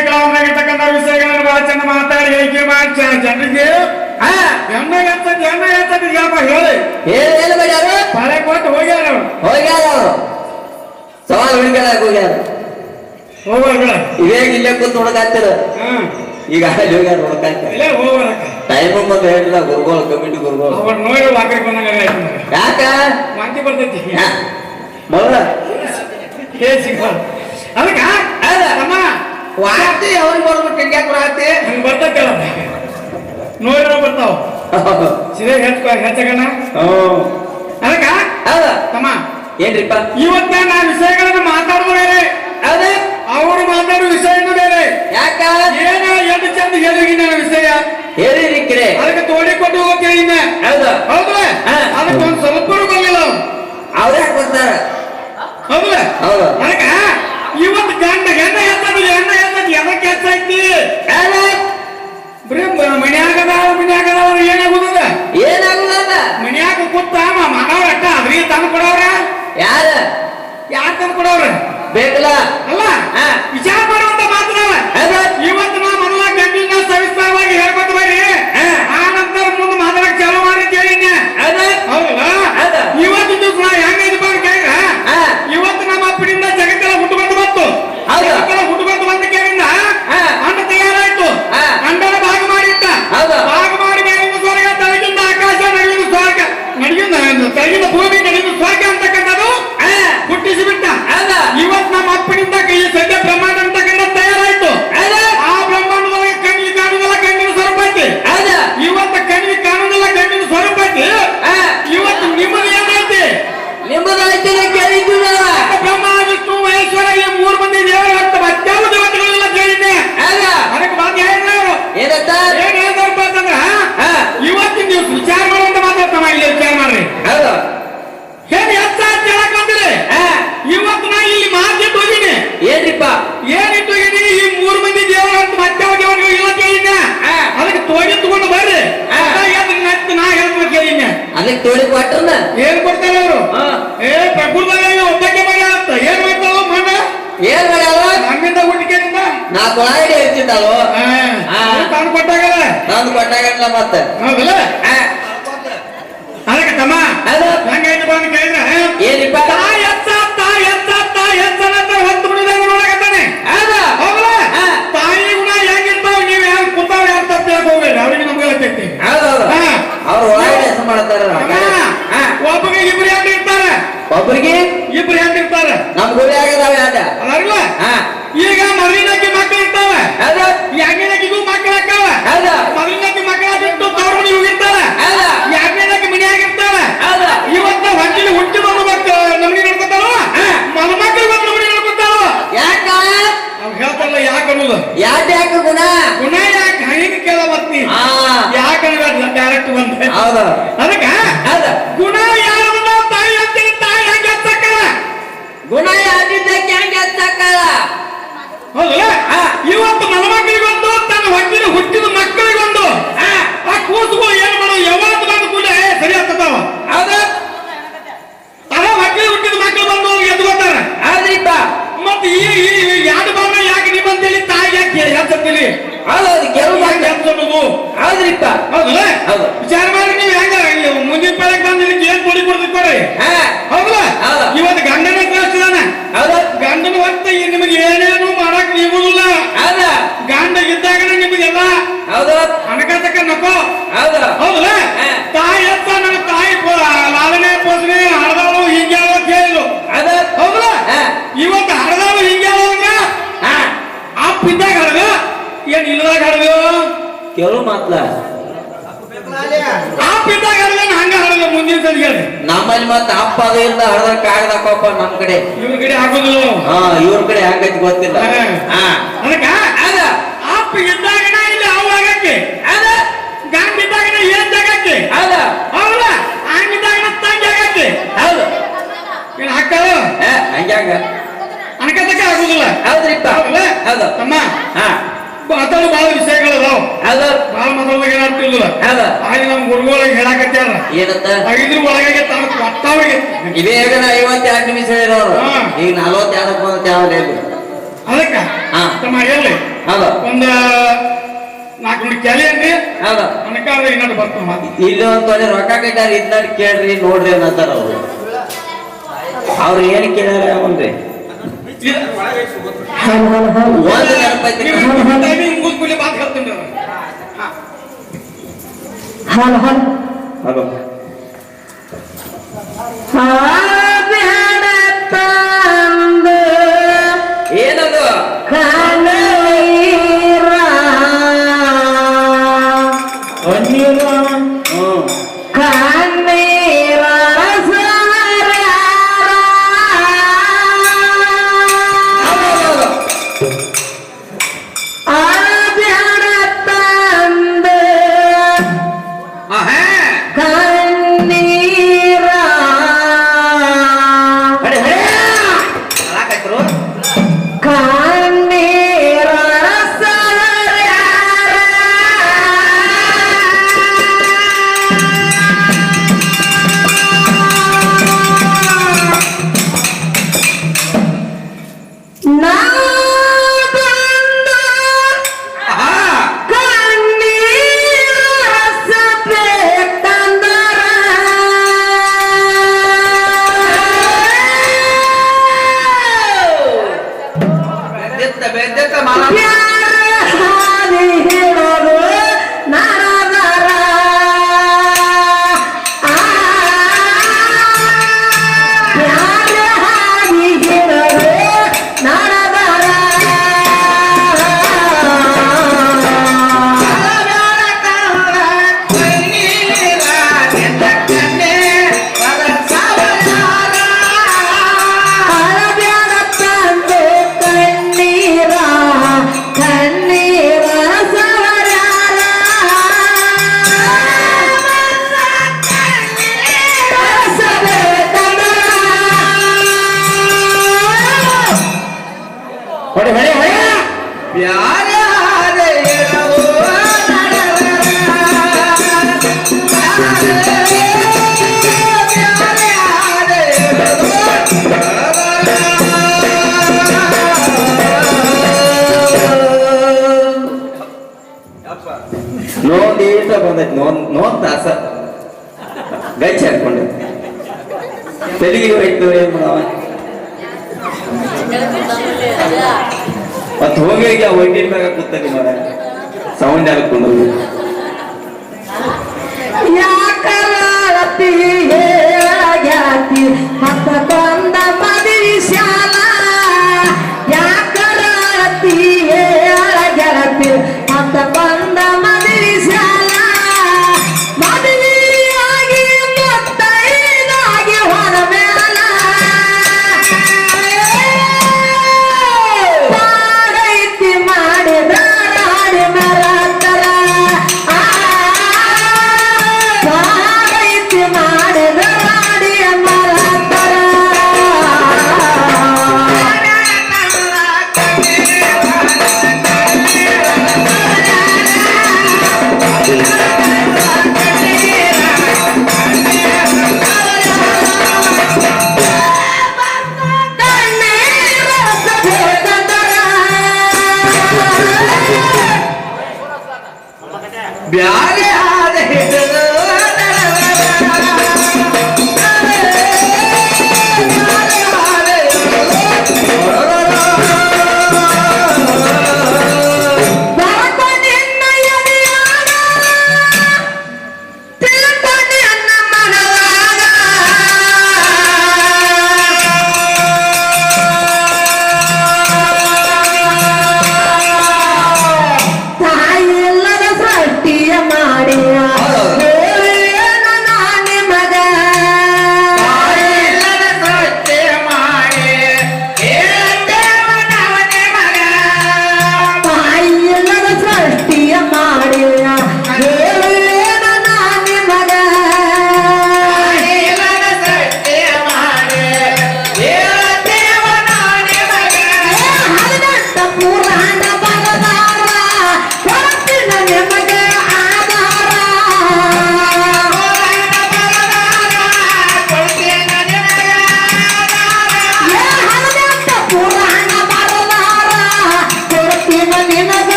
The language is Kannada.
ಕಾರ್ಯಕ್ರಮವಾಗಿರ್ತಕ್ಕಂಥ ವಿಷಯಗಳನ್ನು ಬಹಳ ಚೆಂದ ಮಾತಾಡಿ ಐಕ್ಯ ಮಾಡಿ ಜನರಿಗೆ. ಹಾ. ಎಣ್ಣೆ ಎತ್ತದ ಎಣ್ಣೆ ಎತ್ತದ ಯಾಪ ಹೇಳಿ. ಪಳೆ ಕೊಟ್ಟು ಹೋಗ್ಯಾರ ಅವ್ರು. ಹೋಗ್ಯಾರ ಅವ್ರು. ಸವಾಲ್ ಹುಡುಗರ ಹೋಗ್ಯಾರ. ಇವೇಗ ಇಲ್ಲೇ ಕೂತ್ ಈಗ ಅಲ್ಲಿ ಹೋಗ್ಯಾರ ಹುಡುಕಾಗ್ತಾರ ಇಲ್ಲೇ ಟೈಮ್ ಬಂದು ಹೇಳಿಲ್ಲ ಗುರುಗಳು ಕಮಿಟಿ ಗುರುಗಳು. ಅವ್ರ ನೋಡಿ ಬಂದಂಗ. ಯಾಕ? ಮಾಂತಿ ಬರ್ತೈತಿ? ಮೊದಲ ಹೇ ಸಿಗಲ್ಲ ಅದಕ್ಕ? ಅದ. ವಾರ್ತೆ ಅವ್ರಿಗೆ ಬರ್ಬೇಕು? ಹೆಂಗ್ಯಾಕ ಬರತ್ತೆ ಹಂಗ ಬರ್ತೈತಲ್ಲ ನೋಡಿರೋ ಬರ್ತಾವ. ಸಿರೇ ಹೆಚ್ಚ ಹೆಚ್ಚಗಣ ಅದಕ್ಕ? ಹೌದ. ತಮ್ಮ. ಏನ್ರಿಪ್ಪ? ಇವತ್ತ ನಾ ವಿಷಯಗಳನ್ನ ಮಾತಾಡುವ ಬೇರೆ. ಅದೇ ಅವರು ಮಾತಾಡೋ ವಿಷಯನೂ ಬೇರೆ. ಯಾಕ? ಏನ ಎದ್ದು ಚಂದ ಹೇಳಿಗಿ ನನ್ನ ವಿಷಯ. ಹೇಳಿರಿ ಕಡೆ ಅದಕ್ಕೆ ತೋಡಿಕೊಂಡು ಹೋಗ್ತೀನಿ ಹೌದ. ಹೌದಾ. ಅದಕ್ಕೆ ಒಂದು ಸ್ವಲ್ಪ ಬರಲಿಲ್ಲ. ಅವ್ರ ಯಾಕೆ ಬರ್ತಾರ? ಹೌದ ಹೌದು. ಅದಕ್ಕ? ಇವತ್ತು ಗಂಡ ಹೆಣ್ಣ ಎತ್ತದು ಹೆಣ್ಣ ಎತ್ತದು ಎದಕ್ಕೆ ಹೆಚ್ಚೈತಿ ಹೌದ? ಬರೀ ಮನ್ಯಾಗದ ಮನ್ಯಾಗದ ಏನಾಗುದ ಏನಾಗುಲ್ಲ ಮನ್ಯಾಗ ಕೂತ ಮನವ್ರ ಅಟ್ಟ ಅದ್ರಿಗೆ ತಂದು ಕೊಡವ್ರ ಯಾರ ಯಾರು ತಂದು ಕೊಡವ್ರ ಬೇಕಲ್ಲ ಅಲ್ಲ ಹಾ. ವಿಚಾರ ಮಾಡುವಂತ ಮಾತ್ರ ಹೌದ? ಇವತ್ತು ನಾ ಮನವ ಗಂಡಿನ ಸವಿಸ್ತಾರವಾಗಿ ಹೇಳ್ಕೊತ ಬರ್ರಿ ಹಾ. ಆ ನಂತರ ಮುಂದೆ ಮಾತಾಡಕ್ ಚಾಲು ಮಾಡಿ ಕೇಳಿನ ಹೌದ? ಹೌದಲ್ಲ ಹೌದ. ಇವತ್ತು ದಿವಸ ನಾ ಹೆಂಗೈತಿ ಬಂದ್ ಕೇಳಿದ್ರ ಹಾ. ಇವತ್ತು ನಮ್ಮ ಅಪ್ಪನಿಂದ ಜಗತ್ತೆಲ್ಲ ಹುಟ್ಟುಕೊಂಡು ಬಂತು ಹೌದ. ಜಗತ್ತೆಲ್ಲ ಹುಟ್ಟುಕೊಂಡು ಬಂದ ಕೇಳಿಂದ ಹಾ. ಅಂಡ ತಯಾರಾಯ್ತು ಹಾ. ಅಂಡನ ಭಾಗ ಮಾಡಿಟ್ಟ ಹೌದ. ಭಾಗ ಮಾಡಿ ಮೇಲಿಂದ ಸ್ವರ್ಗ ತಳಗಿಂದ ಆಕಾಶ ನಡಿಗಿಂದ ಸ್ವರ್ಗ ನಡಿಗಿಂದ ತಳಗಿಂದ ಭೂಮಿ ನಡಿಗಿಂದ ಸ್ವರ್ಗ ಅಂತಕ್ಕಂಥದ್ದು ಹಾ. ಹುಟ್ಟಿಸಿ ಬಿಟ್ಟ ಹೌದ? ಇವತ್ತು ನಮ್ಮ ಅಪ್ಪನಿಂದ ಈ ಸದ್ಯ ಬ್ರಹ್ಮಾಂಡ ಅಂತಕ್ಕಂಥ ತಯಾರಾಯ್ತು ಹೌದ? ಆ ಬ್ರಹ್ಮಾಂಡದೊಳಗೆ ಕಣ್ಣಿಗೆ ಕಾಣುವುದಿಲ್ಲ ಗಂಡಿನ ಸ್ವರೂಪ ಐತಿ ಹೌದ? ಇವತ್ತು ಕಣ್ಣಿಗೆ ಕಾಣುವುದಿಲ್ಲ ಗಂಡಿನ ಸ್ವರೂಪ ಐತಿ ಹಾ. ಇವತ್ತು ನಿಮ್ಮದು ಏನೈತಿ ನಿಮ್ಮದು ಆಯ್ತಿಲ್ಲ ಕೇಳಿದ್ದೀವಿ ನಾವು. ಬ್ರಹ್ಮ ವಿಷ್ಣು ಮಹೇಶ್ವರ ಈ ಮೂರು ಮಂದಿ ದೇವರು ಅಂತ ಮತ್ಯಾವ ದೇವತೆಗಳೆಲ್ಲ ಕೇಳಿದ್ದೆ ಹೌದ? ಅದಕ್ಕೆ ಮಾತು ಹೇಳಿದ್ರು ಅವರು ಏನಂತ ಏನ್ ಹೇಳ್ತಾರಪ್ಪ ಅಂತಂದ್ರ ಹಾ. ಇವತ್ತಿನ ದಿವಸ ವಿಚಾರಗಳು ಅಂತ ಮಾತಾಡ್ತಾವ ಇಲ್ಲಿ ವಿಚಾರ ಮಾಡ್ರಿ ಹೌದ? ಏನ್ ಹೆಚ್ಚ ಹೇಳಕ್ ಬಂದಿರಿ ಹಾ. ಇವತ್ತು ನಾ ಇಲ್ಲಿ ಮಾತಿಟ್ಟು ಹೋಗಿನಿ ಏನ್ರಿಪ್ಪ ಏನಿಟ್ಟು ಹೋಗಿನಿ ಈ ಮೂರು ಮಂದಿ ದೇವರು ಅಂತ ಮತ್ಯಾವ ದೇವರುಗಳು ಇಲ್ಲ ಕೇಳಿದ್ದೆ ಹಾ. ಅದಕ್ಕೆ ತೋಡಿ ತಗೊಂಡು ಬರ್ರಿ ಹಾ. ಅದ ಎದ್ರ್ ನತ್ತು ನಾ ಹೇಳ್ಬೇಕು ಕೇಳಿದ್ದೆ ಅದಕ್ಕೆ ತೋಳಿ ಕೊಟ್ರನ ಏನ್ ಕೊಡ್ತಾರೆ ಅವರು ಹಾ. ಏ ಪ್ರಕೃತದಾಗ ಒಬ್ಬಕ್ಕೆ ಮಗ ಅಂತ ಏನ್ ಮಾಡ್ತಾವ ಮಣ್ಣ ಏನ್ ಮಾಡ್ಯಾವ ನಮ್ಮಿಂದ ಹುಟ್ಟಿಕೆಯಿಂದ ನಾ ಕೊಳಗಡೆ ಇರ್ತಿದ್ದಾಳು ಹಾ. ತಾನು ಕೊಟ್ಟಾಗಲ್ಲ ನಂದು ಕೊಟ್ಟಾಗಲ್ಲ ಮತ್ತೆ ಹೌದಲ್ಲ ಹಾ. ಅದಕ್ಕೆ ತಮ್ಮ? ಹೌದು. ಹೆಂಗೈತೆ ಬಂದು ಕೇಳಿದ್ರೆ ಏನಿಪ್ಪ? ತಾಯಿ ಎತ್ತ ತಾಯಿ ಎತ್ತ ತಾಯಿ ಎತ್ತ ಅಂತ ಹೊತ್ತು ಬಿಡಿದಾಗ ನೋಡಕತ್ತಾನೆ ಹೌದ? ಹೌದಲ್ಲ ಹಾ. ತಾಯಿ ಗುಣ ಹೆಂಗಿರ್ತಾವ ನೀವ್ ಹೆಂಗ್ ಕೂತಾವ ಯಾಕೆ ಹೋಗ್ಬೇಡಿ ಅವ್ರಿಗೆ ಹೌದೌದು ಹಾ. ಅವ್ರು ಒಳಗಡೆ ಮಾಡ್ತಾರ ಹಾ. ಒಬ್ಬಗೆ ಇಬ್ರು ಹೆಂಗ್ ಇರ್ತಾರೆ. ಒಬ್ರಿಗೆ? ಇಬ್ರು ಹೆಂಗ್ ಇರ್ತಾರೆ. ನಮ್ ಗುರಿ ಆಗದಾವೆ ಹಾ. ಈಗ ಯಾಕೆ ಯಾಕ ಗುಣ? ಗುಣ ಯಾಕೆ? ಡೈರೆಕ್ಟ್ ಬಂದೆ ಹೌದು. ಅದಕ್ಕ ಹೌದ. ಗುಣ ಯಾರನ್ನ ತಾಯಿ ಅಂತೀನಿ ತಾಯಿ ಹಂಗೆ ಹಚ್ಚಕ್ಕಲ್ಲ ಗುಣ ಯಾವ್ದಿದ್ದಕ್ಕೆ ಹೆಂಗೆ ಹಚ್ಚಾಕಲ್ಲ ಹೌದಲ್ಲ? ಇವತ್ತು ನನ್ನ ಮಕ್ಕಳಿಗೊಂದು ತನ್ನ ಹೊಟ್ಟಿನ ಹುಟ್ಟಿದ ಮಕ್ಕಳಿಗೊಂದು ಆ ಕೂಸುಗಳು ಏನ್ ಮಾಡೋ ಯಾವಾಗ ಬಂದ ಸರಿ ಆಗ್ತದ ಹೌದ ಅದ ಹೊಟ್ಟಿನ ಹುಟ್ಟಿದ ಮಕ್ಕಳು ಬಂದು ಅವ್ರಿಗೆ ಎದ್ದು ಬರ್ತಾರೆ ಹೌದ್ರಿಪ್ಪ ಮತ್ತೆ ಈ ಈ ಎರಡು ಬಾಣ ಯಾಕೆ ನಿಮ್ಮಂತೇಳಿ ತಾಯಿ ಯಾಕೆ ಹೇಳ್ತಿರ್ತೀರಿ ಹೌದೌದು ಕೆಲವು ಯಾಕೆ ಹೇಳ್ಸೋದು ಹೌದ್ರಿಪ್ಪ ಹೌದಲ್ಲ ಹೌದು. ವಿಚಾರ ಮಾಡಿ ನೀವು ಹೆಂಗ ಇಲ್ಲಿ ಮುಂದಿನ ಪದಕ್ಕೆ ಬಂದು ಇದಕ್ಕೆ ಏನ್ ಕೊಡಿ ಕೊಡ್ತೀವಿ ಕೊಡ್ರಿ ಹಾ ಹೌದಲ್ಲ ಹೌದು. ಇವತ್ತು ಗಂಡನ ಕಳಿಸ್ತಾನ ಹೌದ ಗಂಡನ ಹೊತ್ತ ನಿಮಗೆ ಏನೇನು ಮಾಡಕ್ ನೀಗುದಿಲ್ಲ ಹೌದ ಗಂಡ ಇದ್ದಾಗನೇ ನಿಮಗೆಲ್ಲ ಹೌದು ಹಣಕಾಸಕ್ಕ ನಕೋ ಹೌದು ಹೌದಲ್ಲ ಹಾ. ತಾಯಿ ಅಂತ ನನ್ನ ತಾಯಿ ಪೋ- ಲಾಲನೆ ಪೋಷಣೆ ಹಡದಾಳು ಹಿಂಗೆ ಅಂತ ಹೇಳಿದ್ರು ಹೌದು ಹೌದಲ್ಲ ಹಾ. ಇವತ್ತು ಹಡದಾಳು ಹಿಂಗೆ ಅಂದ್ರೆ ಹಾ ಅಪ್ಪ ಇದ್ದಾಗ ಹಡದ ಏನ್ ಇಲ್ಲದಾಗ ಹಡದು ಕೆಲವು ಮಾತ್ಲ ಅಪ್ಪ ಇದ್ದಾಗ ಹಡದ ಹಂಗ ಹಡದ ಮುಂದಿನ ಸರಿ ಹೇಳಿ ನಮ್ಮಲ್ಲಿ ಮತ್ತ ಅಪ್ಪ ಅದು ಇಲ್ಲ ಕಾಗದಕ್ಕಪ್ಪ ನಮ್ ಕಡೆ. ಇವ್ರ ಕಡೆ ಹಾಕೋದಿಲ್ಲ ಹಾ ಇವ್ರ ಕಡೆ ಹಾಕೈತಿ ಗೊತ್ತಿಲ್ಲ. ಹಾ. ಹಾ. ಅದಕ್ಕ ಹೌದ ಅಪ್ಪ ಇಲ್ಲಿ ಅವು ಆಗಕ್ಕೆ? ಅದ ಗಂಡ ಏನ್ ತಂಗಿ ಆಗಕ್ಕೆ? ಹೌದು. ಏನ್ ಹಂಗ್ಯಾಂಗ ಅನ್ಕತಕ್ಕ ಆಗುದಿಲ್ಲ ಹೌದ್ರಿಪ್ಪ. ಹೌದಾ? ತಮ್ಮ ಹಾ. ಮಾತಾಡೋ ಬಹಳ ವಿಷಯಗಳದಾವ. ಮಾತಾಡೋದಾಗ ನಮ್ ಗುರುಗಳಿಗೆ ಏನಂತ ಒಳಗೆ ಇವೇಗ ಐವತ್ತೆರಡು ನಿಮಿಷ ಇರೋರು. ಈಗ ನಲವತ್ತೆರಡು ಬಂದ ಯಾವ ಅದಕ್ಕ. ತಮ್ಮ ಒಂದ ನಾಲ್ಕು ಮಂದಿ ಕೆಲೆ ಬರ್ತಾವ ಮಾತು ಇಲ್ಲಿ ಒಂದ್ ತೊಲೆ ರೊಕ್ಕ ಕಟ್ಟಾರ ಕೇಳ್ರಿ ನೋಡ್ರಿ ಅನ್ನತ್ತಾರ ಅವ್ರು ಅವ್ರು ಏನ್ ಕೇಳ್ಯಾರ ಅವನ್ರಿ ಒಂದು 하한. 하한 ಏನ್ ಮಾಡವ ಮತ್ ಹೋಗಿ ಆ ಒಡ್ಡಿನ ಮ್ಯಾಗ ಕೂತಲ್ಲಿ ಮರ ಸೌಂಡ್ ಹಾಕೊಂಡು ಯಾಕರಾಳತಿ ಮತ್ತ